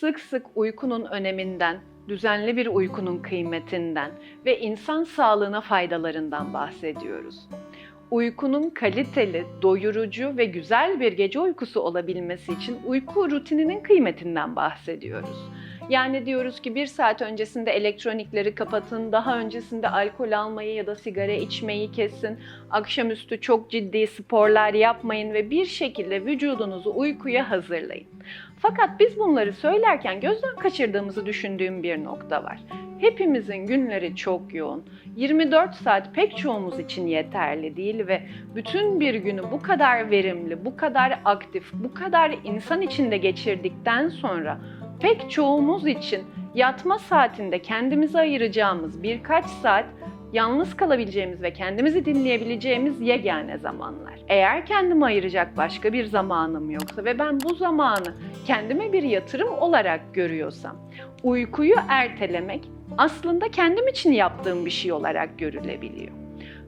sık sık uykunun öneminden, düzenli bir uykunun kıymetinden ve insan sağlığına faydalarından bahsediyoruz. Uykunun kaliteli, doyurucu ve güzel bir gece uykusu olabilmesi için uyku rutininin kıymetinden bahsediyoruz. Yani diyoruz ki bir saat öncesinde elektronikleri kapatın, daha öncesinde alkol almayı ya da sigara içmeyi kesin, akşamüstü çok ciddi sporlar yapmayın ve bir şekilde vücudunuzu uykuya hazırlayın. Fakat biz bunları söylerken gözden kaçırdığımızı düşündüğüm bir nokta var. Hepimizin günleri çok yoğun. 24 saat pek çoğumuz için yeterli değil ve bütün bir günü bu kadar verimli, bu kadar aktif, bu kadar insan içinde geçirdikten sonra pek çoğumuz için yatma saatinde kendimize ayıracağımız birkaç saat yalnız kalabileceğimiz ve kendimizi dinleyebileceğimiz yegane zamanlar. Eğer kendime ayıracak başka bir zamanım yoksa ve ben bu zamanı kendime bir yatırım olarak görüyorsam, uykuyu ertelemek aslında kendim için yaptığım bir şey olarak görülebiliyor.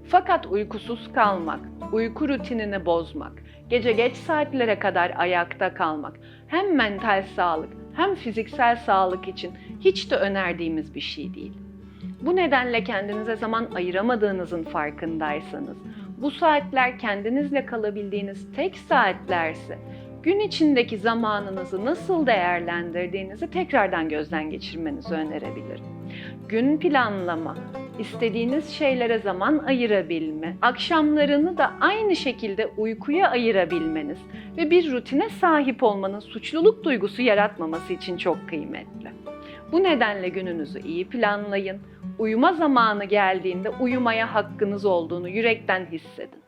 Fakat uykusuz kalmak, uyku rutinini bozmak, gece geç saatlere kadar ayakta kalmak hem mental sağlık hem fiziksel sağlık için hiç de önerdiğimiz bir şey değil. Bu nedenle kendinize zaman ayıramadığınızın farkındaysanız, bu saatler kendinizle kalabildiğiniz tek saatlerse, gün içindeki zamanınızı nasıl değerlendirdiğinizi tekrardan gözden geçirmenizi önerebilirim. Gün planlama, istediğiniz şeylere zaman ayırabilme, akşamlarını da aynı şekilde uykuya ayırabilmeniz ve bir rutine sahip olmanın suçluluk duygusu yaratmaması için çok kıymetli. Bu nedenle gününüzü iyi planlayın. Uyuma zamanı geldiğinde uyumaya hakkınız olduğunu yürekten hissedin.